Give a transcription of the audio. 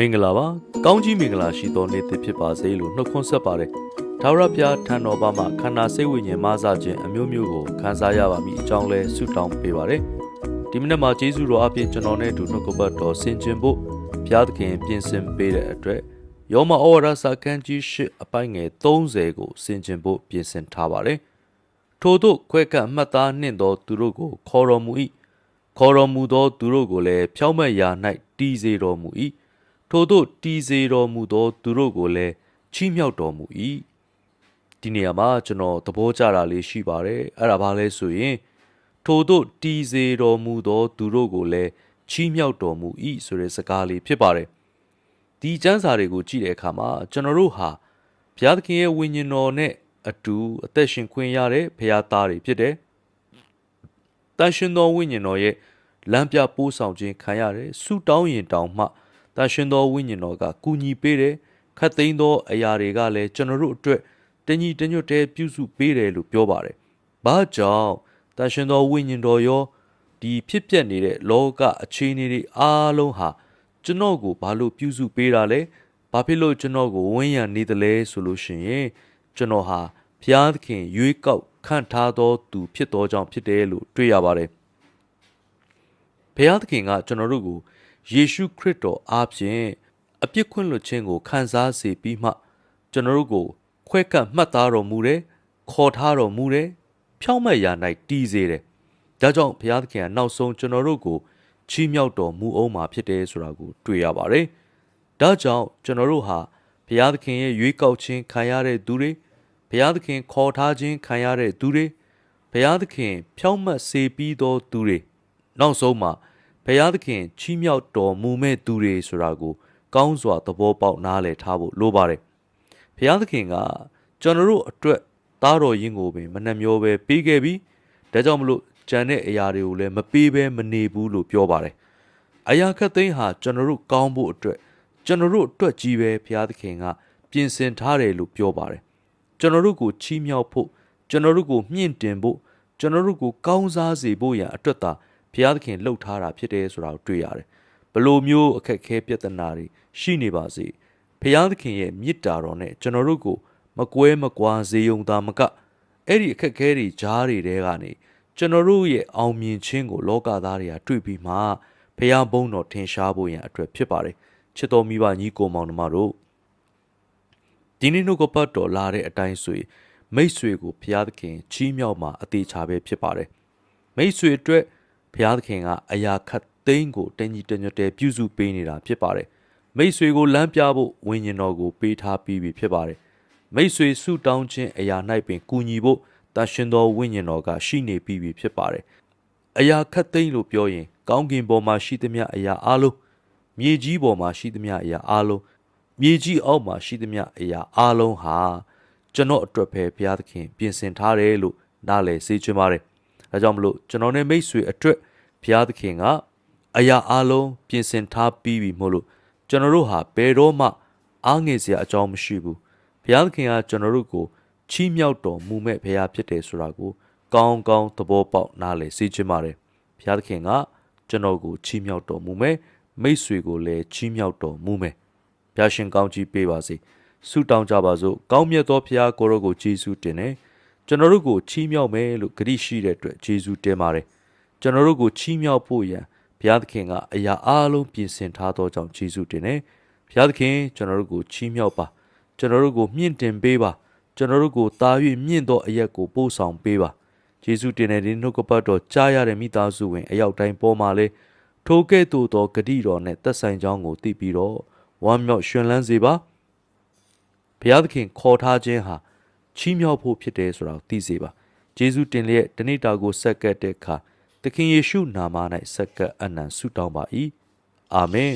မင်္ဂလာပါကောင်းကြီးမင်္ဂလာရှိသောနေ့တစ်ဖြစ်ပါစေလို့နှုတ်ခွန်းဆက်ပါတယ်ထာဝရဘုရားထံတော်ဘာမှခန္ဓာစိတ်ဝိညာဉ်မဆခြင်းအမျိုးမျိုးကိုခံစားရပါမည်အကြောင်းလဲဆုတောင်းပေးပါတယ်ဒီမနေ့မှာယေရှုတော်အပြင်ကျွန်တော်နဲ့အတူနှုတ်ကပတ်တော်ဆင်ခြင်ဖို့ဘုရားသခင်ပြင်ဆင်ပေးတဲ့အတွက်ယောမဩဝါဒစာခန်းကြီး၈အပိုင်းငယ်30ကိုဆင်ခြင်ဖို့ပြင်ဆင်ထားပါတယ်ထို့သို့ခွဲကပ်မှတ်သားနှင့်သောသူတို့ကိုခေါ်တော်မူ၏ခေါ်တော်မူသောသူတို့ကိုလည်းဖြောင့်မတ်ရာ၌တည်စေတော်မူ၏ ထို့သို့တည်စေတော်မူသော သူတို့ကိုလည်းချီးမြှောက်တော်မူ၏ဒီနေရာမှာကျွန်တော်သဘောကျတာလေးရှိပါတယ်အဲ့ဒါဘာလဲဆိုရင်ထို့သို့တည်စေတော်မူသော သူတို့ကိုလည်းချီးမြှောက်တော်မူ၏ဆိုတဲ့စကားလေးဖြစ်ပါတယ်ဒီကျမ်းစာတွေကိုကြည့်တဲ့အခါမှာကျွန်တော်တို့ဟာဘုရားသခင်ရဲ့ဝိညာဉ်တော်နဲ့အတူအသက်ရှင်ခွင့်ရတဲ့ဘုရားသားတွေဖြစ်တယ်တန်ရှင်သောဝိညာဉ်တော်ရဲ့လမ်းပြပိုးဆောင်ခြင်းခံရတယ်ဆူတောင်းရင်တောင်မှ တန်ရှင်သောဝိညာဉ်တော်ကကူညီပေးတယ်ခတ်သိမ်းသောအရာတွေကလည်းကျွန်တော်တို့အတွက်တညီတညွတ်တဲပြုစုပေးတယ်လို့ပြောပါတယ်။ဘာကြောင့်တန်ရှင်သောဝိညာဉ်တော်ရောဒီဖြစ်ပျက်နေတဲ့လောကအခြေအနေတွေအားလုံးဟာကျွန်တော်ကိုဘာလို့ပြုစုပေးတာလဲ။ဘာဖြစ်လို့ကျွန်တော်ကိုဝန်းရံနေတယ်လဲဆိုလို့ရှိရင်ကျွန်တော်ဟာဘုရားသခင်ရွေးကောက်ခန့်ထားသောသူဖြစ်သောကြောင့်ဖြစ်တယ်လို့တွေ့ရပါတယ်။ဘုရားသခင်ကကျွန်တော်တို့ကို ယေရှုခရစ်တော်အားဖြင့်အပြစ်ခွင့်လွတ်ခြင်းကိုခံစားစေပြီးမှကျွန်တော်တို့ကို ခွဲကပ်မှတ်သားတော်မူတယ်ခေါ်ထားတော်မူတယ်ဖြောင့်မတ်ရာ၌တည်စေတယ်ဒါကြောင့်ဘုရားသခင်ကနောက်ဆုံးကျွန်တော်တို့ကိုချီးမြှောက်တော်မူအောင်မှာဖြစ်တယ်ဆိုတာကိုတွေ့ရပါတယ်ဒါကြောင့်ကျွန်တော်တို့ဟာဘုရားသခင်ရဲ့ရွေးကောက်ခြင်းခံရတဲ့သူတွေဘုရားသခင်ခေါ်ထားခြင်းခံရတဲ့သူတွေဘုရားသခင်ဖြောင့်မတ်စေပြီးသောသူတွေနောက်ဆုံးမှာ ဘုရားသခင်ချီးမြှောက်တော်မူမဲ့သူတွေဆိုတာကို ကောင်းစွာသဘောပေါက်နားလည်ထားဖို့လိုပါတယ်။ဘုရားသခင်ကကျွန်တော်တို့အတွက်သားတော်ရင်းကိုပင်မနှမျောပဲပေးခဲ့ပြီးဒါကြောင့်မလို့ကြံတဲ့အရာတွေကိုလည်းမပေးဘဲမနေဘူးလို့ပြောပါတယ်။အရာခတ်သိမ်းဟာကျွန်တော်တို့ကောင်းဖို့အတွက်ကျွန်တော်တို့အတွက်ကြီးပဲဘုရားသခင်ကပြင်ဆင်ထားတယ်လို့ပြောပါတယ်။ကျွန်တော်တို့ကိုချီးမြှောက်ဖို့ကျွန်တော်တို့ကိုမြင့်တင်ဖို့ကျွန်တော်တို့ကိုကောင်းစားစေဖို့ရန်အတွက်သာ ဘုရားသခင်လှုပ်ထားတာဖြစ်တယ်ဆိုတာကိုတွေ့ရတယ်။ဘလို့မျိုးအခက်ခဲပြဿနာတွေရှိနေပါစေ။ဘုရားသခင်ရဲ့မြစ်တာတော်နဲ့ကျွန်တော်တို့ကိုမကွဲမကွာစေုံသာမကအဲ့ဒီအခက်ခဲတွေကြားတွေတဲကနေကျွန်တော်တို့ရဲ့အောင်မြင်ခြင်းကိုလောကသားတွေကတွေ့ပြီးမှဘုရားဘုန်းတော်ထင်ရှားဖို့ရန်အတွက်ဖြစ်ပါတယ်။ချစ်တော်မိဘညီကိုမောင်နှမတို့ဒီနေ့နှုတ်ကပတ်တော်လာတဲ့အတိုင်းဆိုရင်မိတ်ဆွေကိုဘုရားသခင်ချီးမြှောက်မှာအသေးချာပဲဖြစ်ပါတယ်။မိတ်ဆွေအတွက် ဘုရားသခင်ကအရာခတ်သိမ်းကိုတညီတညွတ်တဲပြုစုပေးနေတာဖြစ်ပါတယ်။မိတ်ဆွေကိုလမ်းပြဖို့ဝိညာဉ်တော်ကိုပေးထားပြီးပြီဖြစ်ပါတယ်။မိတ်ဆွေဆုတောင်းခြင်းအရာ၌ပင်ကူညီဖို့တန်ရှင်သောဝိညာဉ်တော်ကရှိနေပြီးပြီဖြစ်ပါတယ်။အရာခတ်သိမ်းလို့ပြောရင် ကောင်းကင်ပေါ်မှာရှိသမျှအရာအလုံးမြေကြီးပေါ်မှာရှိသမျှအရာအလုံးမြေကြီးအောက်မှာရှိသမျှအရာအလုံးဟာကျွန်တော်အတွက်ပဲဘုရားသခင်ပြင်ဆင်ထားတယ်လို့နားလည်စေချင်ပါတယ်။ဒါကြောင့်မလို့ကျွန်တော်နဲ့မိတ်ဆွေအတွက် ဘုရားသခင်ကအရာအလုံးပြင်ဆင်ထားပြီးပြီမို့လို့ကျွန်တော်တို့ဟာဘယ်တော့မှအားငယ်စရာအကြောင်းမရှိဘူး။ဘုရားသခင်ကကျွန်တော်တို့ကိုချီးမြှောက်တော်မူမဲ့ဘုရားဖြစ်တယ်ဆိုတာကိုကောင်းကောင်းသဘောပေါက်နားလည်စေချင်ပါတယ်။ဘုရားသခင်ကကျွန်တော်ကိုချီးမြှောက်တော်မူမယ်မိတ်ဆွေကိုလည်းချီးမြှောက်တော်မူမယ်။ဘုရားရှင်ကောင်းကြီးပေးပါစေ။ဆုတောင်းကြပါစို့။ကောင်းမြတ်သောဘုရားကိုရောကိုယေရှုတင်တယ်။ကျွန်တော်တို့ကိုချီးမြှောက်မယ်လို့ဂရုရှိတဲ့အတွက်ယေရှုတင်ပါတယ်။ ကျွန်တော်တို့ကိုချီးမြှောက်ဖို့ရန်ဘုရားသခင်ကအရာအလုံးပြင်ဆင်ထားသောကြောင့်ယေရှုတင်တယ်။ဘုရားသခင်ကျွန်တော်တို့ကိုချီးမြှောက်ပါ။ကျွန်တော်တို့ကိုမြင့်တင်ပေးပါ။ကျွန်တော်တို့ကိုတာ၍မြင့်သောအရက်ကိုပို့ဆောင်ပေးပါ။ယေရှုတင်တဲ့ဒီနှုတ်ကပတ်တော်ကြားရတဲ့မိသားစုဝင်အရောက်တိုင်းပေါ်မှာလေထိုကဲ့သို့သောဂတိတော်နဲ့သက်ဆိုင်ကြောင်းကိုသိပြီးတော့ဝမ်းမြောက်ရွှင်လန်းစေပါဘုရားသခင်ခေါ်ထားခြင်းဟာချီးမြှောက်ဖို့ဖြစ်တယ်ဆိုတာကိုသိစေပါယေရှုတင်လျက်တဏိတာကိုဆက်ကပ်တဲ့အခါ သခင်ယေရှုနာမ၌ဆက်ကပ်အနံဆုတောင်းပါ၏အာမင်